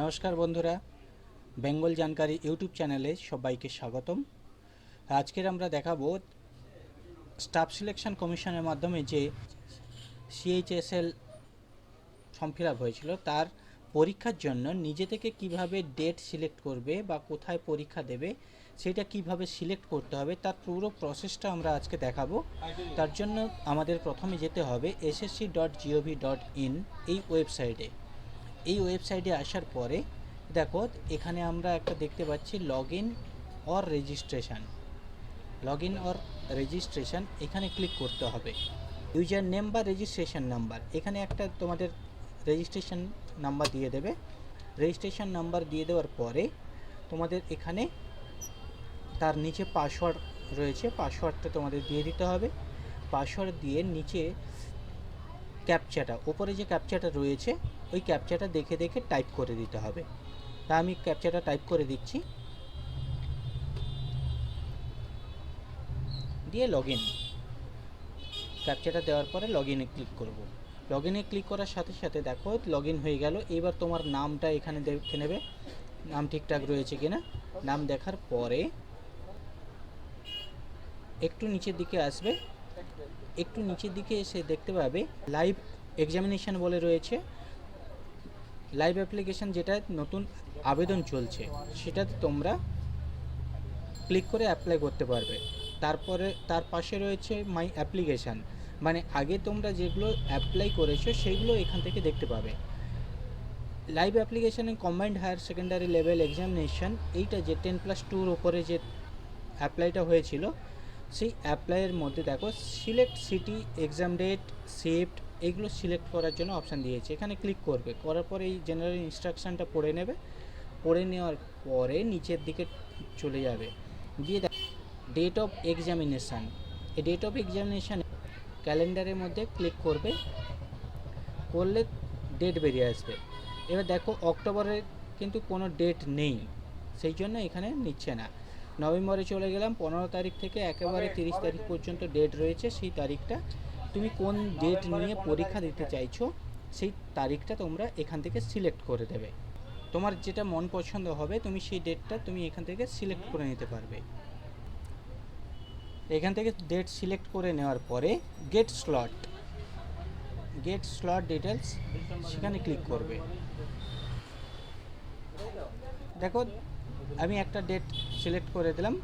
নমস্কার বন্ধুরা, বেঙ্গল জানকারি ইউটিউব চ্যানেলে সবাইকে স্বাগতম। আজকের আমরা দেখাবো স্টাফ সিলেকশন কমিশনের মাধ্যমে যে সিএইচএসএল ফর্ম ফিল আপ হয়েছিল, তার পরীক্ষার জন্য নিজে থেকে কীভাবে ডেট সিলেক্ট করবে বা কোথায় পরীক্ষা দেবে, সেটা কীভাবে সিলেক্ট করতে হবে, তার পুরো প্রসেসটা আমরা আজকে দেখাবো। তার জন্য আমাদের প্রথমে যেতে হবে SSC dot gov dot in এই ওয়েবসাইটে। এই ওয়েবসাইটে আসার পরে, দেখো, এখানে আমরা একটা দেখতে পাচ্ছি log in or registration log in or registration এখানে ক্লিক করতে হবে। ইউজার নেম বা রেজিস্ট্রেশন নাম্বার এখানে একটা তোমাদের রেজিস্ট্রেশন নাম্বার দিয়ে দেবে। রেজিস্ট্রেশন নাম্বার দিয়ে দেওয়ার পরে, তোমাদের এখানে তার নিচে পাসওয়ার্ড রয়েছে পাসওয়ার্ডটা তোমাদের দিয়ে দিতে হবে। পাসওয়ার্ড দিয়ে নিচে ক্যাপচাটা, ওপরে যে ক্যাপচাটা রয়েছে, ওই ক্যাপচাটা দেখে দেখে টাইপ করে দিতে হবে। তা আমি ক্যাপচাটা টাইপ করে দিচ্ছি। দিয়ে লগ ইন ক্যাপচাটা দেওয়ার পরে লগ ইনে ক্লিক করব। লগ ইনে ক্লিক করার সাথে সাথে দেখো লগ ইন হয়ে গেল। এবার তোমার নামটা এখানে দেখে নেবে। নাম ঠিকঠাক রয়েছে কিনা। নাম দেখার পরে একটু নিচের দিকে আসবে। একটু নিচের দিকে এসে দেখতে পাবে লাইভ এক্সামিনেশন বলে রয়েছে। লাইভ অ্যাপ্লিকেশন যেটা নতুন আবেদন চলছে, সেটাতে তোমরা ক্লিক করে অ্যাপ্লাই করতে পারবে। তারপরে, তার পাশে রয়েছে মাই অ্যাপ্লিকেশান মানে আগে তোমরা যেগুলো অ্যাপ্লাই করেছ, সেগুলো এখান থেকে দেখতে পাবে। লাইভ অ্যাপ্লিকেশানে combined higher secondary level examination এইটা যে টেন প্লাস টুর ওপরে যে অ্যাপ্লাইটা হয়েছিল সেই অ্যাপ্লাইয়ের মধ্যে দেখো select city exam date shift এগুলো সিলেক্ট করার জন্য অপশান দিয়েছে। এখানে ক্লিক করবে। করার পরে এই জেনারেল ইনস্ট্রাকশানটা পড়ে নেবে। পড়ে নেওয়ার পরে নিচের দিকে চলে যাবে। দিয়ে ডেট অফ এক্সামিনেশান এই ডেট অফ এক্সামিনেশান ক্যালেন্ডারের মধ্যে ক্লিক করবে। করলে ডেট বেরিয়ে আসবে। এবার দেখো, অক্টোবরের কিন্তু কোনো ডেট নেই। সেই জন্য এখানে নিচ্ছে না। নভেম্বরে চলে গেলাম পনেরো তারিখ থেকে একেবারে তিরিশ তারিখ পর্যন্ত ডেট রয়েছে সেই তারিখটা। তুমি কোন ডেট নিয়ে পরীক্ষা দিতে চাইছো সেই তারিখটা তোমরা এখান থেকে সিলেক্ট করে দেবে। তোমার যেটা মন পছন্দ হবে তুমি সেই ডেটটা তুমি এখান থেকে সিলেক্ট করে নিতে পারবে। এখান থেকে ডেট সিলেক্ট করে নেওয়ার পরে get slot get slot details সেখানে ক্লিক করবে। দেখো আমি একটা ডেট সিলেক্ট করে দিলাম,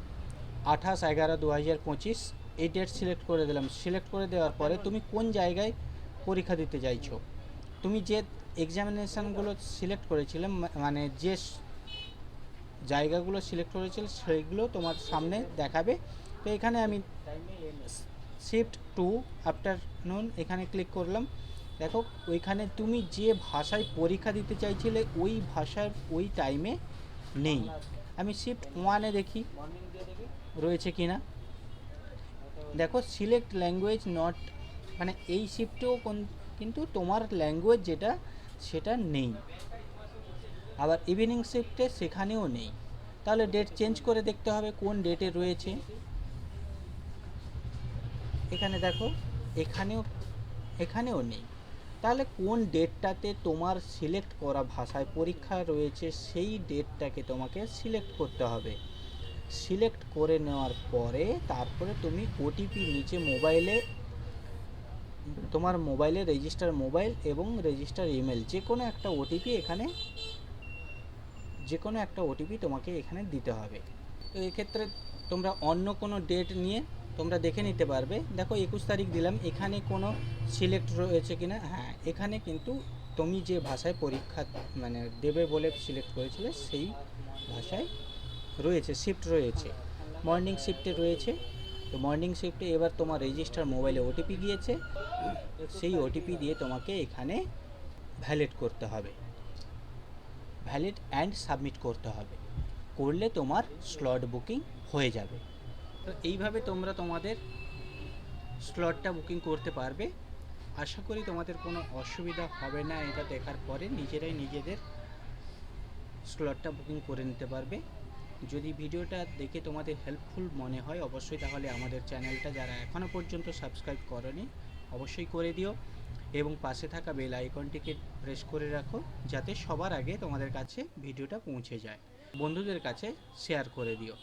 আঠাশ এগারো দু হাজার পঁচিশ। এই ডেট সিলেক্ট করে দিলাম। সিলেক্ট করে দেওয়ার পরে তুমি কোন জায়গায় পরীক্ষা দিতে চাইছো? তুমি যে এক্সামিনেশানগুলো সিলেক্ট করেছিলে মানে যে জায়গাগুলো সিলেক্ট করেছিল সেইগুলো তোমার সামনে দেখাবে। তো এখানে আমি শিফট টু আফটারনুন এখানে ক্লিক করলাম। দেখো, ওইখানে তুমি যে ভাষায় পরীক্ষা দিতে চাইছিলে, ওই ভাষার ওই টাইমে নেই। আমি শিফট ওয়ানে দেখি, রয়েছে কি না দেখো সিলেক্ট ল্যাঙ্গুয়েজ নট মানে এই শিফটেও কোন, কিন্তু তোমার ল্যাঙ্গুয়েজ যেটা, সেটা নেই। আবার ইভিনিং শিফটে সেখানেও নেই। তাহলে ডেট চেঞ্জ করে দেখতে হবে কোন ডেটে রয়েছে। এখানে দেখো, এখানেও এখানেও নেই। তাহলে কোন ডেটটাতে তোমার সিলেক্ট করা ভাষায় পরীক্ষা রয়েছে সেই ডেটটাকে তোমাকে সিলেক্ট করতে হবে। সিলেক্ট করে নেওয়ার পরে তারপরে তুমি ওটিপি নিচে মোবাইলে তোমার মোবাইলে রেজিস্টার মোবাইল এবং রেজিস্টার ইমেল যে কোনো একটা ওটিপি এখানে যে কোনো একটা ওটিপি তোমাকে এখানে দিতে হবে। এক্ষেত্রে তোমরা অন্য কোনো ডেট নিয়ে তোমরা দেখে নিতে পারবে। দেখো, একুশ তারিখ দিলাম। এখানে কোনো সিলেক্ট রয়েছে কি না হ্যাঁ এখানে কিন্তু তুমি যে ভাষায় পরীক্ষা মানে দেবে বলে সিলেক্ট করেছিলে, সেই ভাষায় রয়েছে শিফট রয়েছে। মর্নিং শিফটে রয়েছে। তো মর্নিং শিফটে এবার তোমার রেজিস্টার মোবাইলে ওটিপি গিয়েছে। সেই ওটিপি দিয়ে তোমাকে এখানে ভ্যালিড করতে হবে। ভ্যালিড অ্যান্ড সাবমিট করতে হবে। করলে তোমার স্লট বুকিং হয়ে যাবে। তো এইভাবে তোমরা তোমাদের স্লটটা বুকিং করতে পারবে। আশা করি তোমাদের কোনো অসুবিধা হবে না এটা দেখার পরে। নিজেরাই নিজেদের স্লটটা বুকিং করে নিতে পারবে। যদি ভিডিওটা দেখে তোমাদের হেল্পফুল মনে হয়, অবশ্যই তাহলে আমাদের চ্যানেলটা যারা এখনও পর্যন্ত সাবস্ক্রাইব করনি, অবশ্যই করে দিও এবং পাশে থাকা বেল আইকনটিকে প্রেস করে রাখো যাতে সবার আগে তোমাদের কাছে ভিডিওটা পৌঁছে যায়। বন্ধুদের কাছে শেয়ার করে দিও।